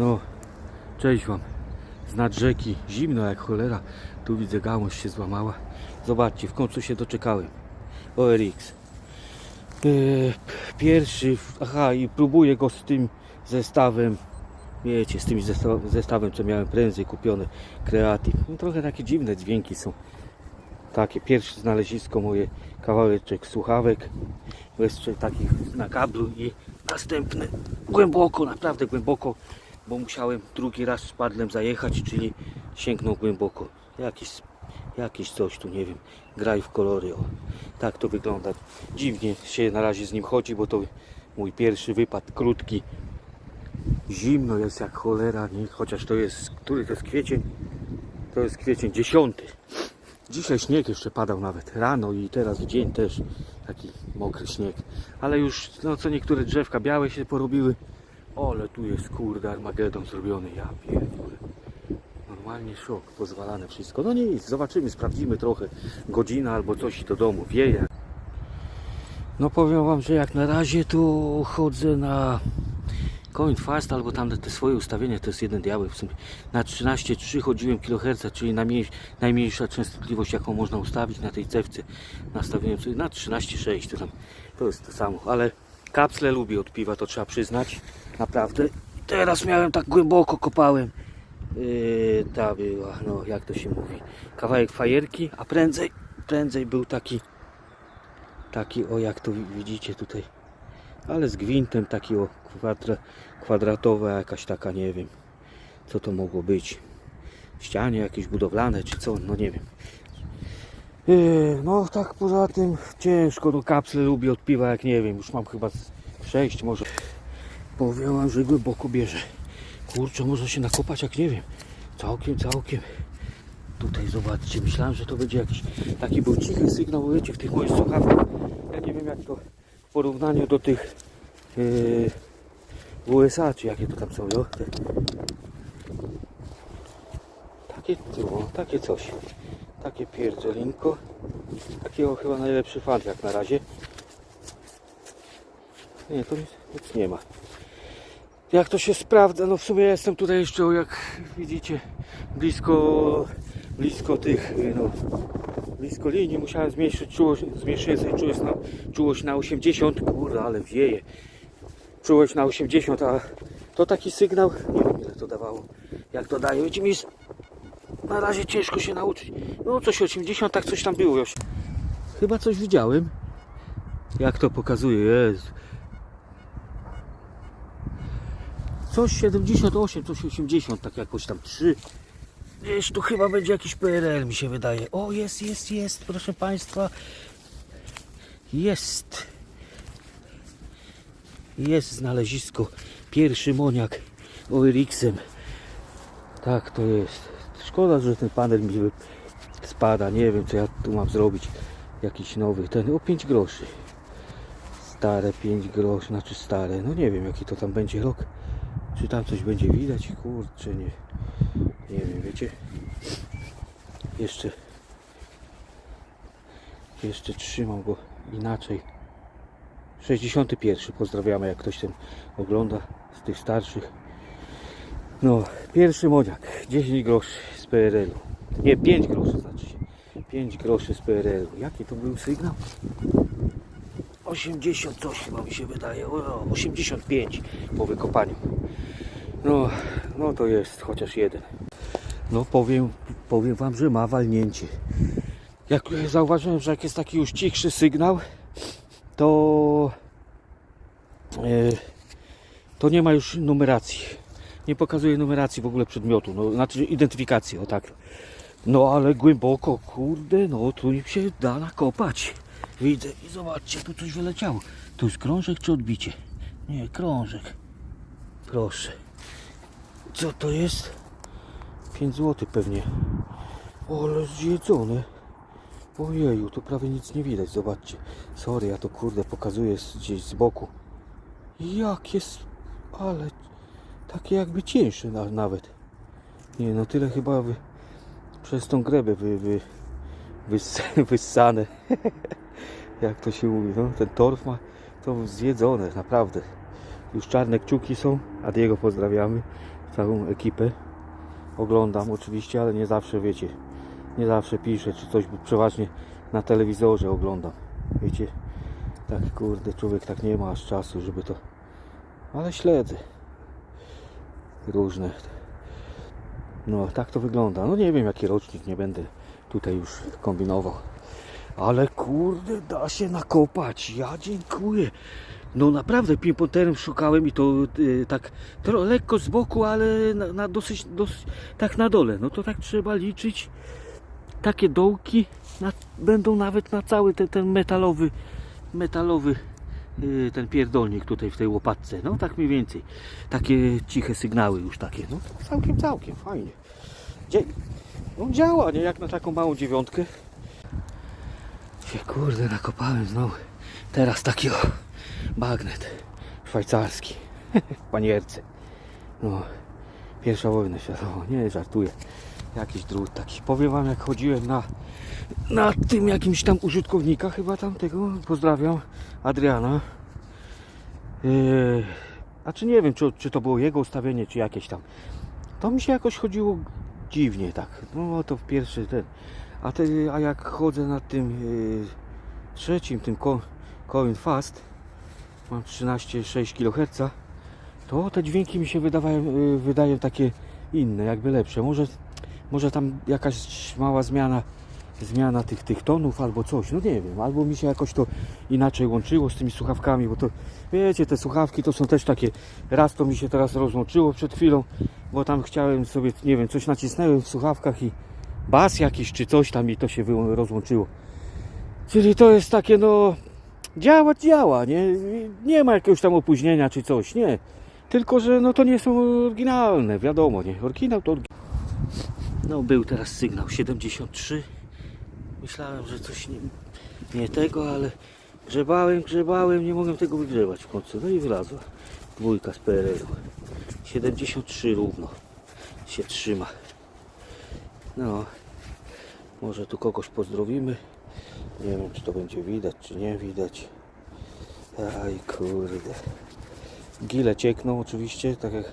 No, cześć Wam. Z nad rzeki, zimno jak cholera. Tu widzę gałąź się złamała. Zobaczcie, w końcu się doczekałem. ORX. Yy, pierwszy, aha, i próbuję go z tym zestawem. Wiecie, z tym zesta- zestawem, co miałem prędzej kupione. Creative. No, trochę takie dziwne dźwięki są. Takie pierwsze znalezisko moje, kawałeczek słuchawek, jeszcze takich na kablu i następny głęboko, naprawdę głęboko, bo musiałem drugi raz szpadlem zajechać, czyli sięgnął głęboko. Jakiś, jakiś coś tu, nie wiem, graj w kolory, o. Tak to wygląda. Dziwnie się na razie z nim chodzi, bo to mój pierwszy wypad, krótki. Zimno jest jak cholera, nie? chociaż to jest, który to jest kwiecień? To jest kwiecień, dziesiąty. Dzisiaj śnieg jeszcze padał nawet rano i teraz w dzień też taki mokry śnieg. Ale już no co niektóre drzewka białe się porobiły. Ale tu jest kurde Armagedon zrobiony. Ja pierdolę. Normalnie szok, pozwalane wszystko. No nic, zobaczymy, sprawdzimy trochę. Godzina albo coś do domu, wieje. No powiem wam, że jak na razie tu chodzę na Coin Fast albo tam te swoje ustawienie to jest jeden diabeł w sumie. Na 13,3 chodziłem kHz, czyli najmniej, najmniejsza częstotliwość jaką można ustawić na tej cewce. Nastawiłem sobie na 13,6 to tam to jest to samo, ale kapsle lubię od piwa, to trzeba przyznać. Naprawdę. Teraz miałem tak głęboko kopałem. Yy, ta była, no jak to się mówi, kawałek fajerki, a prędzej, prędzej był taki, taki o jak to widzicie tutaj, ale z gwintem taki o kwadra, kwadratowa jakaś taka, nie wiem, co to mogło być, ścianie jakieś budowlane czy co, no nie wiem. Yy, no tak poza tym ciężko, no kapsle lubię od piwa jak nie wiem, już mam chyba sześć może. Powiem wam, że głęboko bierze. Kurczę, można się nakopać jak nie wiem. Całkiem, całkiem. Tutaj zobaczcie, myślałem, że to będzie jakiś taki był cichy sygnał, wiecie, w tych moich słuchawkach. Ja nie wiem jak to w porównaniu do tych yy, USA, czy jakie to tam są. Takie, o, takie coś. Takie pierdzielinko. Takiego chyba najlepszy fan jak na razie. Nie, to nic, nic nie ma. Jak to się sprawdza? No w sumie jestem tutaj jeszcze, jak widzicie, blisko, blisko tych, no, blisko linii. Musiałem zmniejszyć czułość, zmniejszyłem sobie czułość na, czułość na 80. Kurde, ale wieje. Czułość na 80, a to taki sygnał, nie wiem ile to dawało. Jak to daje, jest na razie ciężko się nauczyć. No coś 80, tak coś tam było już. Chyba coś widziałem. Jak to pokazuje, jest. Coś 78, coś 80, tak jakoś tam 3. Gdzieś tu chyba będzie jakiś PRL mi się wydaje. O, jest, jest, jest, proszę Państwa. Jest. Jest znalezisko. Pierwszy moniak ORX-em. Tak to jest. Szkoda, że ten panel mi spada. Nie wiem, co ja tu mam zrobić. Jakiś nowy. Ten o 5 groszy. Stare 5 groszy, znaczy stare. No nie wiem, jaki to tam będzie rok. Czy tam coś będzie widać? Kurczę, nie. Nie wiem, wiecie. Jeszcze. Jeszcze trzymam go inaczej. 61. Pozdrawiamy, jak ktoś ten ogląda z tych starszych. No, pierwszy moniak. 10 groszy z PRL-u. Nie, 5 groszy znaczy się. 5 groszy z PRL-u. Jaki to był sygnał? 80 coś chyba mi się wydaje. O, 85 po wykopaniu. No, no to jest chociaż jeden. No powiem, powiem wam, że ma walnięcie. Jak zauważyłem, że jak jest taki już cichszy sygnał, to e, to nie ma już numeracji. Nie pokazuje numeracji w ogóle przedmiotu, no, znaczy identyfikacji, o tak. No ale głęboko, kurde, no tu się da nakopać. Widzę i zobaczcie, tu coś wyleciało. To jest krążek czy odbicie? Nie, krążek. Proszę. Co to jest? 5 zł pewnie. O, ale zjedzone. Ojeju, tu prawie nic nie widać, zobaczcie. Sorry, ja to kurde pokazuję gdzieś z boku. Jak jest, ale takie jakby cieńsze na, nawet. Nie no, tyle chyba wy, przez tą grebę wy, wy, wys, wyssane. Jak to się mówi, no ten torf ma to zjedzone, naprawdę. Już czarne kciuki są, a Diego pozdrawiamy. całą ekipę. Oglądam oczywiście, ale nie zawsze wiecie, nie zawsze piszę czy coś, bo przeważnie na telewizorze oglądam. Wiecie, tak kurde, człowiek tak nie ma aż czasu, żeby to. Ale śledzę. Różne. No, tak to wygląda. No nie wiem jaki rocznik, nie będę tutaj już kombinował. Ale kurde, da się nakopać. Ja dziękuję. No naprawdę pimponterem szukałem i to y, tak tro, lekko z boku, ale na, na dosyć, dosyć tak na dole. No to tak trzeba liczyć. Takie dołki na, będą nawet na cały ten, ten metalowy metalowy ten pierdolnik tutaj w tej łopatce. No tak mniej więcej. Takie ciche sygnały już takie. No całkiem, całkiem fajnie. Dzie no działa, nie? Jak na taką małą dziewiątkę. Się kurde nakopałem znowu. Teraz taki o bagnet szwajcarski panierce. No, pierwsza wojna światowa, nie żartuję. Jakiś drut taki. Powiem wam jak chodziłem na, na tym jakimś tam użytkownika chyba tamtego, pozdrawiam, Adriana. Yy, a czy nie wiem, czy, czy to było jego ustawienie, czy jakieś tam. To mi się jakoś chodziło dziwnie tak. No to pierwszy ten. A, te, a jak chodzę na tym yy, trzecim, tym Co- Coin Fast, mam 13,6 kHz, to te dźwięki mi się wydawają, yy, wydają takie inne, jakby lepsze. Może, może tam jakaś mała zmiana zmiana tych, tych tonów albo coś, no nie wiem, albo mi się jakoś to inaczej łączyło z tymi słuchawkami, bo to wiecie, te słuchawki to są też takie, raz to mi się teraz rozłączyło przed chwilą, bo tam chciałem sobie, nie wiem, coś nacisnąłem w słuchawkach i bas jakiś czy coś tam i to się rozłączyło. Czyli to jest takie, no, działa, działa, nie, nie ma jakiegoś tam opóźnienia czy coś, nie. Tylko, że no to nie są oryginalne, wiadomo, nie. Oryginał to oryginał. No był teraz sygnał 73. Myślałem, że coś nie, nie tego, ale grzebałem, grzebałem, nie mogłem tego wygrzebać w końcu. No i wylazła. Dwójka z PRL-u. 73 równo się trzyma. No, może tu kogoś pozdrowimy. Nie wiem, czy to będzie widać, czy nie widać. Aj kurde. Gile ciekną oczywiście, tak jak,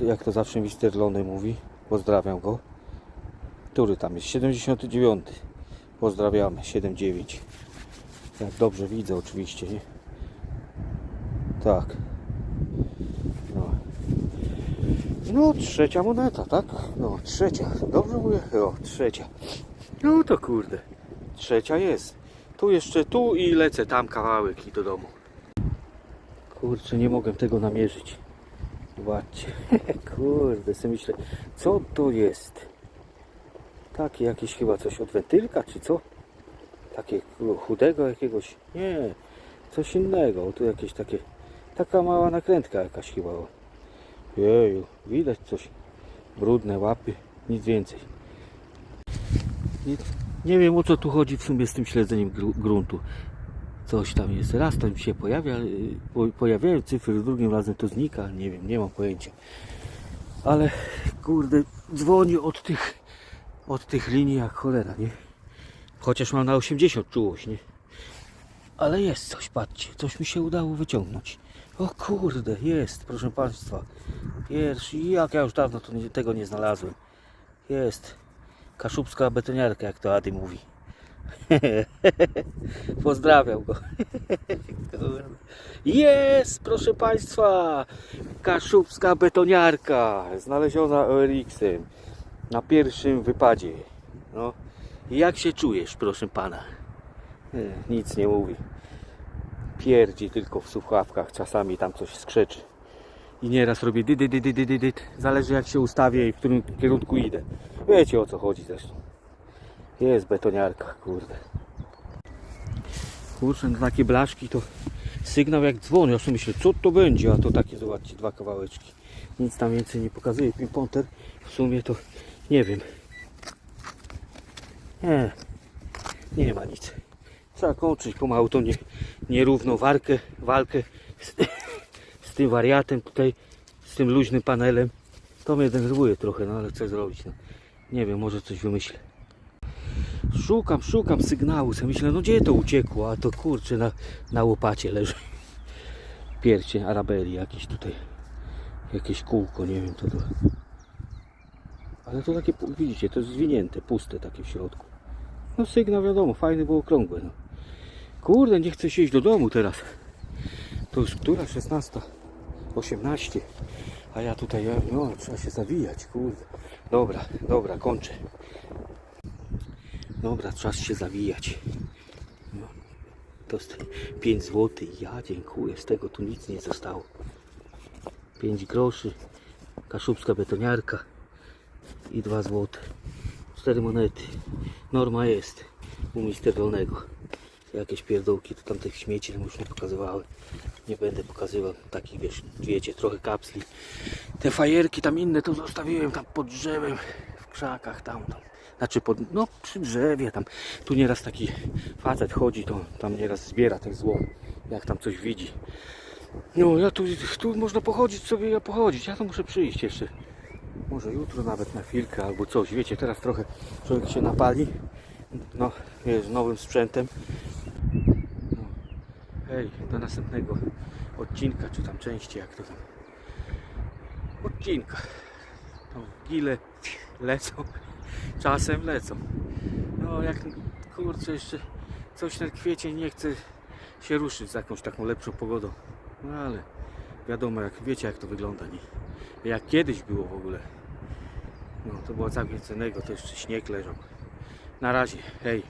jak to zawsze Mister Lony mówi. Pozdrawiam go. Który tam jest? 79. Pozdrawiamy. 79. Jak dobrze widzę oczywiście, nie? Tak. No. No, trzecia moneta, tak? No, trzecia. Dobrze mówię? O, trzecia. No to kurde. Trzecia jest. Tu jeszcze tu i lecę tam kawałek i do domu. Kurczę, nie mogłem tego namierzyć. Zobaczcie. Kurde, sobie myślę, co to jest? Takie jakieś chyba coś od wentylka, czy co? Takie chudego jakiegoś? Nie, coś innego. O, tu jakieś takie, taka mała nakrętka jakaś chyba. o. Jeju, widać coś. Brudne łapy, nic więcej. Nie, nie wiem o co tu chodzi w sumie z tym śledzeniem gru, gruntu. Coś tam jest. Raz tam się pojawia, po, pojawiają cyfry, drugim razem to znika. Nie wiem, nie mam pojęcia. Ale kurde, dzwoni od tych, od tych linii jak cholera, nie? Chociaż mam na 80 czułość, nie? Ale jest coś, patrzcie, coś mi się udało wyciągnąć. O kurde, jest, proszę Państwa. Pierwszy, jak ja już dawno to nie, tego nie znalazłem. Jest. Kaszubska betoniarka, jak to Ady mówi. Pozdrawiam go. Jest, proszę Państwa. Kaszubska betoniarka. Znaleziona ORX-em. Na pierwszym wypadzie. No. Jak się czujesz, proszę Pana? Nic nie mówi. Pierdzi tylko w słuchawkach. Czasami tam coś skrzeczy. I nieraz robię dy. Zależy jak się ustawię i w którym kierunku idę. Wiecie o co chodzi zresztą. Jest betoniarka, kurde. Kurczę, no takie blaszki to sygnał jak dzwon. Ja sobie myślę, co to będzie, a to takie, zobaczcie, dwa kawałeczki. Nic tam więcej nie pokazuje. Pimponter w sumie to nie wiem. Nie, nie ma nic. Trzeba kończyć pomału tą nie, nierówną walkę, walkę z, z tym wariatem tutaj, z tym luźnym panelem. To mnie denerwuje trochę, no ale co zrobić, no. Nie wiem, może coś wymyślę. Szukam, szukam sygnału, sobie myślę, no gdzie to uciekło, a to kurczę na, na łopacie leży. Pierścień Arabeli jakiś tutaj. Jakieś kółko, nie wiem co to. Ale to takie, widzicie, to jest zwinięte, puste takie w środku. No sygnał wiadomo, fajny, było okrągłe. No. Kurde, nie chcę się iść do domu teraz. To już która? 16. 18. A ja tutaj, no, trzeba się zawijać, kurde. Dobra, dobra, kończę. Dobra, czas się zawijać. No, to jest 5 zł. Ja dziękuję, z tego tu nic nie zostało. 5 groszy. Kaszubska betoniarka i 2 zł. 4 monety. Norma jest u mister Rolnego. Jakieś pierdółki, to tam tych śmieci nam już nie pokazywały. Nie będę pokazywał takich, wiesz, wiecie, trochę kapsli. Te fajerki tam inne to zostawiłem tam pod drzewem, w krzakach tam, tam. Znaczy pod, no przy drzewie tam. Tu nieraz taki facet chodzi, to tam nieraz zbiera ten złom, jak tam coś widzi. No ja tu, tu można pochodzić sobie, ja pochodzić, ja to muszę przyjść jeszcze. Może jutro nawet na chwilkę albo coś. Wiecie, teraz trochę człowiek się napali. No, jest nowym sprzętem. No. Hej, do następnego odcinka, czy tam części, jak to tam. Odcinka. No, gile lecą. Czasem lecą. No, jak kurczę, jeszcze coś ten kwiecień nie chce się ruszyć z jakąś taką lepszą pogodą. No ale wiadomo, jak wiecie, jak to wygląda, nie? Jak kiedyś było w ogóle. No, to było całkiem cennego, to jeszcze śnieg leżał. Na razie, hej.